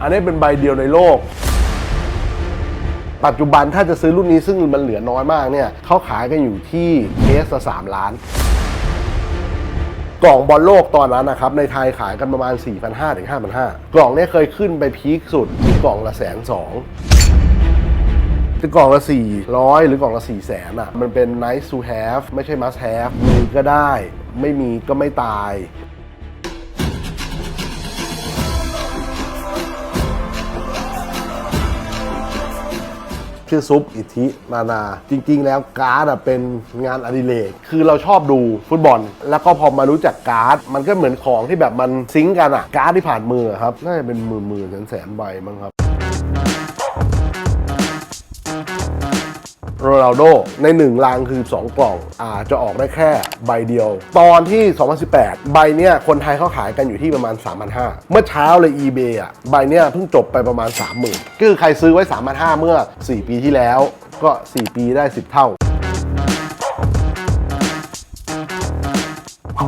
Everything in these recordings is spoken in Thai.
อันนี้เป็นใบเดียวในโลก ปัจจุบันถ้าจะซื้อรุ่นนี้ซึ่งมันเหลือน้อยมากเนี่ยเขาขายกันอยู่ที่เคสละสามล้าน กล่องบอลโลกตอนนั้นนะครับ ในไทยขายกันประมาณ 4,500ถึง5,500 กล่องนี้เคยขึ้นไปพีคสุดที่กล่องละแสนสองคือกล่องละ 400 หรือกล่องละ 4 0 0แสนอะ มันเป็น nice to have ไม่ใช่ must have มีก็ได้ ไม่มีก็ไม่ตาย ชื่อซุปอิทธินานา จริง ๆ แล้วการ์ดอะเป็นงานอดิเรกคือเราชอบดูฟุตบอล แล้วก็พอมารู้จักการ์ด มันก็เหมือนของที่แบบมันซิงก์กันอะการ์ดที่ผ่านมือครับน่าจะเป็นหมื่นหมื่นแสนแสนๆใบมั้งครับ โรนัลโดในหนึ่งลังคือ 2 กล่องอาจะออกได้แค่ใบเดียว ตอนที่ 2018 ใบเนี้ยคนไทยเขาขายกันอยู่ที่ประมาณ 3,500 เมื่อเช้าเลย eBay อะใบเนี้ยเพิ่งจบไปประมาณ 30,000ก็คือใครซื้อไว้ 3,500 เมื่อ 4 ปีที่แล้วก็ 4 ปีได้ 10 เท่า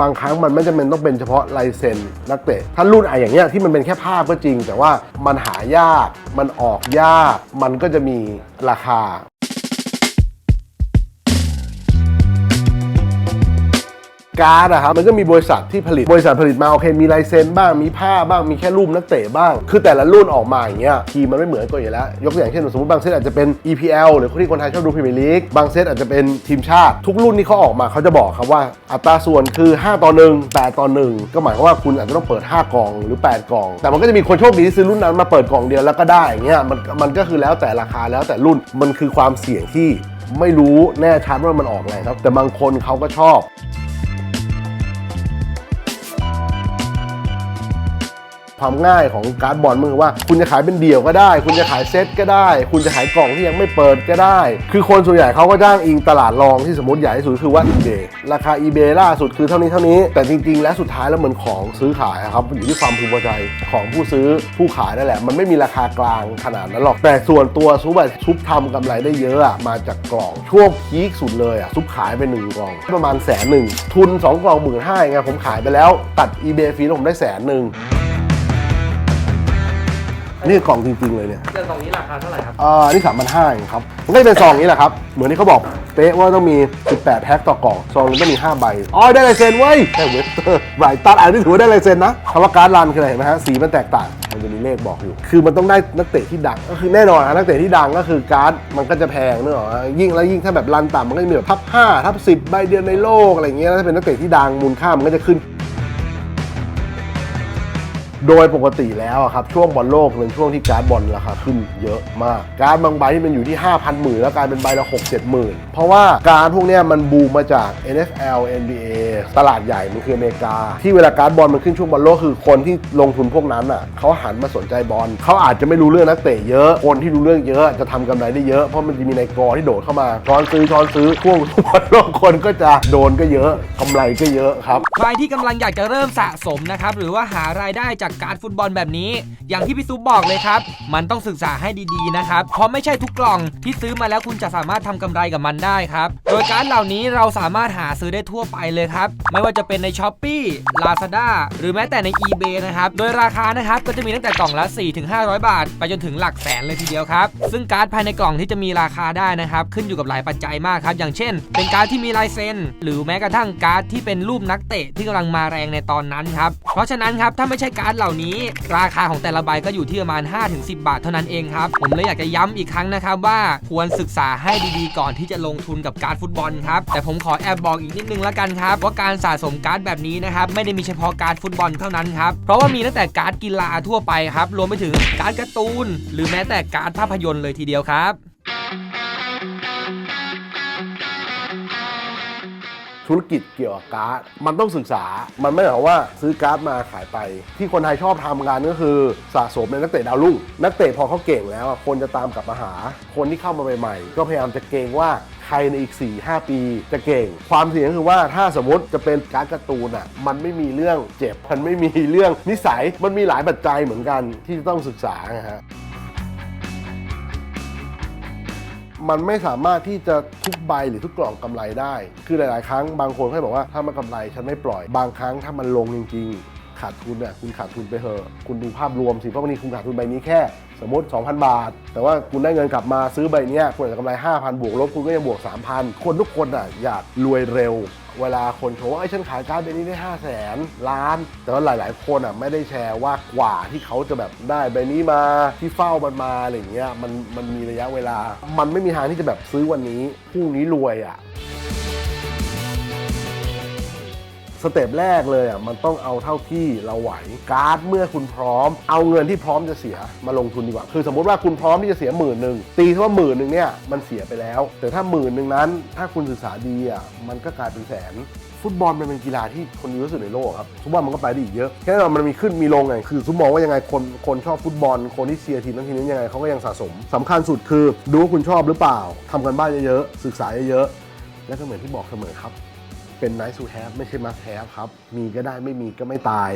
บางครั้งมันไม่จำเป็นต้องเป็นเฉพาะลายเซ็นนักเตะ ถ้ารุ่นอะอย่างเงี้ยที่มันเป็นแค่ภาพก็จริง แต่ว่ามันหายาก มันออกยาก มันก็จะมีราคา การ์ดอะครับมันก็มีบริษัทที่ผลิตบริษัทผลิตมาโอเคมีลายเซ็นบ้างมีผ้าบ้างมีแค่รูปนักเตะบ้าง คือแต่ละรุ่นออกมาอย่างเงี้ยทีมมันไม่เหมือนกันอยู่แล้ว ยกตัวอย่างเช่นสมมติบางเซตอาจจะเป็น EPL หรือคนที่คนไทยชอบดูพรีเมียร์ลีกบางเซตอาจจะเป็นทีมชาติ ทุกรุ่นที่เขาออกมาเขาจะบอกครับว่าอัตราส่วนคือ 5 ต่อ 1 8 ต่อ 1 ก็หมายความว่าคุณอาจจะต้องเปิด 5 กล่องหรือ 8 กล่อง แต่มันก็จะมีคนโชคดีที่ซื้อรุ่นนั้นมาเปิดกล่องเดียวแล้วก็ได้อย่างเงี้ยมันมันก็คือแล้วแต่ราคาแล้วแต่รุ่นมันคือความเสี่ยงที่ไม่รู้แน่ชัดว่ามันออกไงครับ แต่บางคนเขาก็ชอบ ความง่ายของการ์ดบอลมือว่า คุณจะขายเป็นเดี่ยวก็ได้ คุณจะขายเซตก็ได้ คุณจะขายกล่องที่ยังไม่เปิดก็ได้ คือคนส่วนใหญ่เขาก็จ้างอิงตลาดรองที่สมมติใหญ่ที่สุดคือว่า eBay ราคา eBay ล่าสุดคือเท่านี้เท่านี้ แต่จริง ๆ แล้วสุดท้ายแล้วเหมือนของซื้อขายครับอยู่ที่ความพึงพอใจของผู้ซื้อผู้ขายนั่นแหละ มันไม่มีราคากลางขนาดนั้นหรอกแต่ส่วนตัวซุปอะซุปทำกำไรได้เยอะอะมาจากกล่องช่วงพีคสุดเลยอะซุปขายไปหนึ่งกล่องประมาณแสนหนึ่งทุนสองกล่องหมื่นห้าไงผมขายไปแล้ว ตัด eBay ฟรีแล้วผมได้แสนหนึ่ง นี่กล่องจริงๆเลยเนี่ยเรื่องตรงนี้ราคาเท่าไหร่ครับ อ่านี่สามพันห้าเองครับมันก็จะเป็นซองนี้แหละครับ เหมือนที่เขาบอกเป๊ะว่าต้องมี 18แพ็คต่อกล่อง ซองนึงต้องมี 5 ใบ อ๋อ ได้ลายเซ็นเว้ยได้เวสเตอร์ไรตัดอันนี้ถือว่าได้ลายเซ็นนะคำว่าการ์ดรันคืออะไรเห็นไหมฮะ สีมันแตกต่าง มันจะมีเลขบอกอยู่ คือมันต้องได้นักเตะที่ดัง ก็คือแน่นอนนะนักเตะที่ดังก็คือการ์ดมันก็จะแพงเนอะยิ่งแล้วยิ่งถ้าแบบรันต่ำมันก็จะมีแบบทับ5ทับ10 ใบเดียวในโลกอะไรอย่างเงี้ยแล้วถ้าเป็นนักเตะที่ดังมูลค่ามันก็จะขึ้น โดยปกติแล้วอะครับช่วงบอลโลกเป็นช่วงที่การ์ดบอลราคาขึ้นเยอะมาก การ์ดบางใบที่มันอยู่ที่ 5,000หมื่นแล้วกลายเป็นใบละ 6 7หมื่นเพราะว่าการ์ดพวกนี้มันบูมมาจาก NFL NBA ตลาดใหญ่มันคืออเมริกา ที่เวลาการ์ดบอลมันขึ้นช่วงบอลโลกคือคนที่ลงทุนพวกนั้นอะเขาหันมาสนใจบอลเขาอาจจะไม่รู้เรื่องนักเตะเยอะ คนที่รู้เรื่องเยอะจะทำกำไรได้เยอะเพราะมันจะมีในกอที่โดดเข้ามาช้อนซื้อช้อนซื้อช่วงบอลโลกคนก็จะโดนก็เยอะกำไรก็เยอะครับใครที่กำลังอยากจะเริ่มสะสมนะครับหรือว่าหารายได้จากการฟุตบอลแบบนี้ อย่างที่พี่ซุปบอกเลยครับ มันต้องศึกษาให้ดีๆนะครับ เพราะไม่ใช่ทุกกล่องที่ซื้อมาแล้วคุณจะสามารถทำกำไรกับมันได้ครับ โดยการดเหล่านี้เราสามารถหาซื้อได้ทั่วไปเลยครับ ไม่ว่าจะเป็นใน s h อ p e e Lazada หรือแม้แต่ใน eBay นะครับ โดยราคานะครับก็จะมีตั้งแต่กล่องละ 4-500 บาท ไปจนถึงหลักแสนเลยทีเดียวครับ ซึ่งการ์ดภายในกล่องที่จะมีราคาได้นะครับ ขึ้นอยู่กับหลายปัจจัยมากครับ อย่างเช่น เป็นการ์ดที่มีลายเซ็น หรือแม้กระทั่งการ์ดที่เป็นรูปนักเตะที่กำลังมาแรงในตอนนั้นครับ เพราะฉะนั้นครับถ้าไม่ใช่การ์ดเหล่านี้ ราคาของแต่ละใบก็อยู่ที่ประมาณ 5-10 บาทเท่านั้นเองครับ ผมเลยอยากจะย้ำอีกครั้งนะครับว่าควรศึกษาให้ดีๆ ก่อนที่จะลงทุนกับการ์ดฟุตบอลครับ แต่ผมขอแอบบอกอีกนิดนึงล้วกันครับว่าการสะสมการ์ดแบบนี้นะครับไม่ได้มีเฉพาะการ์ดฟุตบอลเท่านั้นครับเพราะว่ามีตั้งแต่การ์ดกีฬาทั่วไปครับรวมไปถึงการ์ดการ์ตูน หรือแม้แต่การ์ดภาพยนตร์เลยทีเดียวครับ ธุรกิจเกี่ยวกับการ์ดมันต้องศึกษา มันไม่ได้หมายความว่าซื้อการ์ดมาขายไป ที่คนไทยชอบทำกันก็คือสะสมในนักเตะดาวรุ่งนักเตะพอเขาเก่งแล้วอะคนจะตามกลับมาหา คนที่เข้ามาใหม่ๆก็พยายามจะเก่งว่าใครในอีก 4-5 ปีจะเก่ง ความเสี่ยงก็คือว่าถ้าสมมติจะเป็นการ์ดการ์ตูนอะมันไม่มีเรื่องเจ็บ มันไม่มีเรื่องนิสัยมันมีหลายปัจจัยเหมือนกันที่จะต้องศึกษานะฮะ มันไม่สามารถที่จะทุกใบหรือทุกกล่องกำไรได้ คือหลาย ๆ ครั้งบางคนเขาบอกว่าถ้ามันกำไรฉันไม่ปล่อย บางครั้งถ้ามันลงจริง ๆ ขาดทุนเนี่ยคุณขาดทุนไปเถอะคุณดูภาพรวมสิเพราะวันนี้คุณขาดทุนใบนี้แค่ สมมติ 2,000 บาท แต่ว่าคุณได้เงินกลับมาซื้อใบนี้คุณอาจจะกำไร 5,000 บวกลบคุณก็ยังบวก 3,000 คนทุกคนอะอยากรวยเร็ว เวลาคนโชว์ว่าไอ้ฉันขายการ์ดใบนี้ได้5 0 0แสนล้าน แต่ว่าหลาย ๆ คนอะไม่ได้แชร์ว่ากว่าที่เขาจะแบบได้ใบนี้มาที่เฝ้ามันมาอะไรอย่างเงี้ยมันมันมีระยะเวลา มันไม่มีทางที่จะแบบซื้อวันนี้พรุ่งนี้รวยอะ สเต็ปแรกเลยอะมันต้องเอาเท่าที่เราไหวการ์ดเมื่อคุณพร้อม เอาเงินที่พร้อมจะเสียมาลงทุนดีกว่า คือสมมติว่าคุณพร้อมที่จะเสียหมื่นหนึ่งตีว่าหมื่นหนึ่งเนี่ยมันเสียไปแล้ว แต่ถ้าหมื่นหนึ่งนั้น ถ้าคุณศึกษาดีอะมันก็กลายเป็นแสนฟุตบอลมันเป็นกีฬาที่คนเยอะสุดในโลกครับฟุตบอลมันก็ไปได้อีกเยอะแค่นั้นมันมีขึ้นมีลงไงคือซุมมองว่ายังไงคนคนชอบฟุตบอล คนที่เชียร์ทีมนั้นทีนี้ยังไงเขาก็ยังสะสมสำคัญสุดคือดูว่าคุณชอบหรือเปล่าทำกันบ้านเยอะๆศึกษาเยอะๆและก็เหมือนที่บอกเสมอครับ เป็น nice to have ไม่ใช่ must have ครับ มีก็ได้ไม่มีก็ไม่ตาย